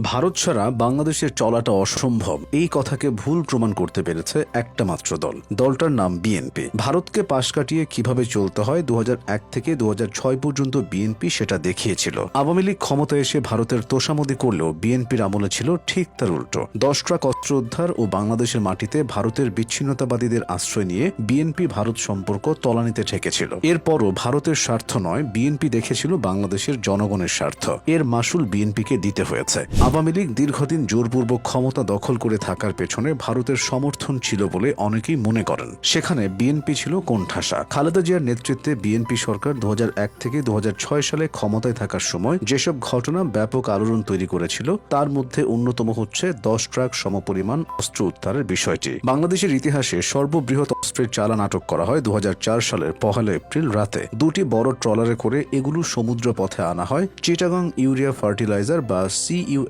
ভারত ছাড়া বাংলাদেশের চলাটা অসম্ভব। এই কথাকে ভুল প্রমাণ করতে পেরেছে একটা মাত্র দল। দলটার নাম বিএনপি। ভারতকে পাশ কাটিয়ে কীভাবে চলতে হয় দু হাজার এক থেকে দু হাজার ছয় পর্যন্ত বিএনপি সেটা দেখিয়েছিল। আওয়ামী লীগ ক্ষমতায় এসে ভারতের তোষামদি করলেও বিএনপির আমলে ছিল ঠিক তার উল্টো। দশ ট্রাক অস্ত্র উদ্ধার ও বাংলাদেশের মাটিতে ভারতের বিচ্ছিন্নতাবাদীদের আশ্রয় নিয়ে বিএনপি ভারত সম্পর্ক তলানিতে ঠেকেছিল। এরপরও ভারতের স্বার্থ নয়, বিএনপি দেখেছিল বাংলাদেশের জনগণের স্বার্থ। এর মাসুল বিএনপিকে দিতে হয়েছে। আওয়ামী লীগ দীর্ঘদিন জোরপূর্বক ক্ষমতা দখল করে থাকার পেছনে ভারতের সমর্থন ছিল বলে অনেকেই মনে করেন। সেখানে বিএনপি ছিল কোণঠাসা। খালেদা জিয়ার নেতৃত্বে বিএনপি সরকার দু হাজার এক থেকে দু হাজার ছয় সালে ক্ষমতায় থাকার সময় যেসব ঘটনা ব্যাপক আলোড়ন তৈরি করেছিল, তার মধ্যে অন্যতম হচ্ছে দশ ট্রাক সমপরিমাণ অস্ত্র উদ্ধারের বিষয়টি। বাংলাদেশের ইতিহাসে সর্ববৃহৎ অস্ত্রের চালান আটক করা হয় দু হাজার চার সালের পহেলা এপ্রিল রাতে। দুটি বড় ট্রলারে করে এগুলো সমুদ্র পথে আনা হয়। চিটাগাং ইউরিয়া ফার্টিলাইজার বা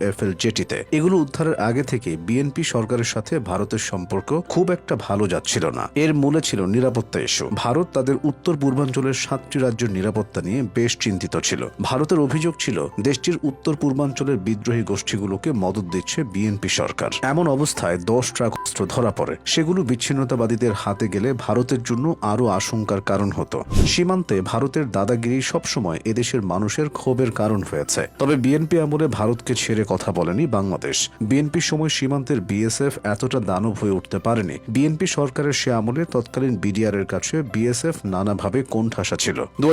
সিইউএফএল জেটিতে এগুলো উদ্ধারের আগে থেকে বিএনপি সরকারের সাথে ভারতের সম্পর্ক খুব একটা ভালো যাচ্ছিল না। এর মূলে ছিল নিরাপত্তা ইস্যু। ভারত তাদের উত্তর পূর্বাঞ্চলের সাতটি রাজ্যের নিরাপত্তা নিয়ে বেশ চিন্তিত ছিল। ভারতের অভিযোগ ছিল, দেশটির উত্তর পূর্বাঞ্চলের বিদ্রোহী গোষ্ঠীগুলোকে মদত দিচ্ছে বিএনপি সরকার। এমন অবস্থায় দশ ট্রাক অস্ত্র ধরা পড়ে। সেগুলো বিচ্ছিন্নতাবাদীদের হাতে গেলে ভারতের জন্য আরও আশঙ্কার কারণ হতো। সীমান্তে ভারতের দাদাগিরি সবসময় এদেশের মানুষের ক্ষোভের কারণ হয়েছে। তবে বিএনপি আমলে ভারতকে ছেড়ে কথা বলেনি বাংলাদেশ। বিএনপির সময় সীমান্তের বিএসএফ এতটা দানব হয়ে উঠতে পারেনি। বিএনপি সরকারের সে আমলে তৎকালীন বিডিআর এর কাছে বিএসএফ নানাভাবে কোণঠাসা ছিল। দু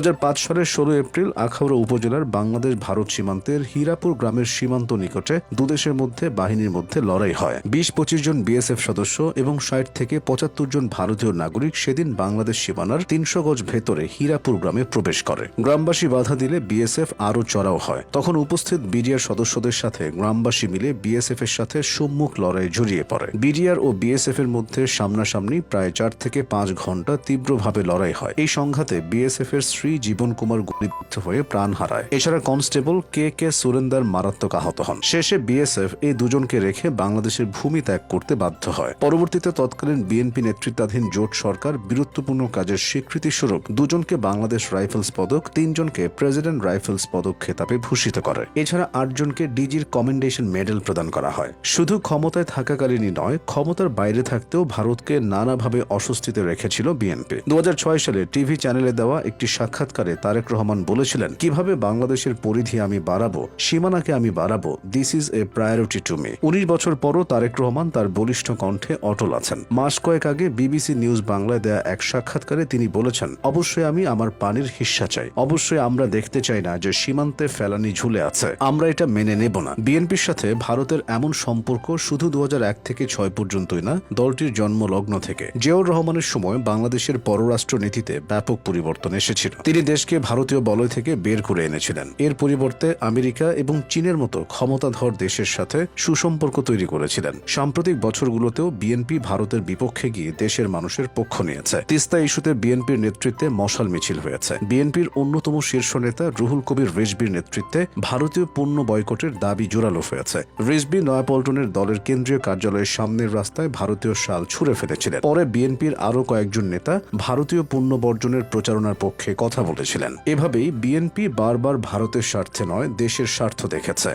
সালের ষোলো এপ্রিল আখাউড়া উপজেলার বাংলাদেশ ভারত সীমান্তের হীরাপুর গ্রামের সীমান্ত নিকটে দুদেশের মধ্যে বাহিনীর মধ্যে লড়াই হয়। বিশ পঁচিশ জন বিএসএফ সদস্য এবং ষাট থেকে পঁচাত্তর জন ভারতীয় নাগরিক সেদিন বাংলাদেশ সীমানার তিনশো গজ ভেতরে হীরাপুর গ্রামে প্রবেশ করে। গ্রামবাসী বাধা দিলে বিএসএফ আরও চড়াও হয়। তখন উপস্থিত বিডিআর সদস্যদের সাথে গ্রামবাসী মিলে বিএসএফ এর সাথে সম্মুখ লড়াই জড়িয়ে পড়ে। বিডিআর ও বিএসএফ এর মধ্যে সামনাসামনি প্রায় চার থেকে পাঁচ ঘণ্টা তীব্রভাবে লড়াই হয়। এই সংঘাতে বিএসএফ এর শ্রী জীবন কুমার গুলিবিদ্ধ হয়ে প্রাণ হারায়। এছাড়া কনস্টেবল কে কে সুরেন্দার মারাত্মক আহত হন। শেষে বিএসএফ এই দুজনকে রেখে বাংলাদেশের ভূমি ত্যাগ করতে বাধ্য হয়। পরবর্তীতে তৎকালীন বিএনপি নেতৃত্বাধীন জোট সরকার বীরত্বপূর্ণ কাজের স্বীকৃতি স্বরূপ দুজনকে বাংলাদেশ রাইফেলস পদক, তিনজনকে প্রেসিডেন্ট রাইফেলস পদক খেতাবে ভূষিত করে। এছাড়া আটজনকে ডিজির কমেন্ডেশন মেডেল প্রদান করা হয়। শুধু ক্ষমতায় থাকাকালীনই নয়, ক্ষমতার বাইরে থাকতেও ভারতকে নানাভাবে অস্বস্তিতে রেখেছিল বিএনপি দু হাজার ছয় সালে টিভি চ্যানেলে দেওয়া একটি সাক্ষাৎকারে তারেক রহমান বলেছিলেন, কীভাবে বাংলাদেশের পরিধি আমি বাড়াবো, সীমানাকে আমি বাড়াবো this is a priority to me উনিশ বছর পরও তারেক রহমান তার বলিষ্ঠ কণ্ঠে অটল আছেন। মাস কয়েক আগে বিবিসি নিউজ বাংলায় দেয়া এক সাক্ষাৎকারে তিনি বলেছেন, অবশ্যই আমি আমার পানির হিস্সা চাই। অবশ্যই আমরা দেখতে চাই না যে সীমান্তে ফেলানি ঝুলে আছে। আমরা এটা মেনে নেব না। বিএনপির সাথে ভারতের এমন সম্পর্ক শুধু দু হাজার এক থেকে ছয় পর্যন্তই না, দলটির জন্ম লগ্ন থেকে। জিয়াউর রহমানের সময় বাংলাদেশের পররাষ্ট্র নীতিতে ব্যাপক পরিবর্তন এসেছিল। তিনি দেশকে ভারতীয় বলয় থেকে বের করে এনেছিলেন। এর পরিবর্তে আমেরিকা এবং চীনের মতো ক্ষমতাধর দেশের সাথে সুসম্পর্ক তৈরি করেছিলেন। সাম্প্রতিক বছরগুলোতেও বিএনপি ভারতের বিপক্ষে গিয়ে দেশের মানুষের পক্ষ নিয়েছে। তিস্তা ইস্যুতে বিএনপির নেতৃত্বে মশাল মিছিল হয়েছে। বিএনপির অন্যতম শীর্ষ নেতা রুহুল কবির রিজবির নেতৃত্বে ভারতীয় পণ্য বয়কটের দাবি জোরালো হয়েছে। রিজবি নয়াপল্টনের দলের কেন্দ্রীয় কার্যালয়ের সামনের রাস্তায় ভারতীয় শাল ছুড়ে ফেলেছিলেন। পরে বিএনপির আরও কয়েকজন নেতা ভারতীয় পণ্য বর্জনের প্রচারণার পক্ষে কথা বলেছিলেন। এভাবেই বিএনপি বারবার ভারতের স্বার্থে নয়, দেশের স্বার্থ দেখেছে।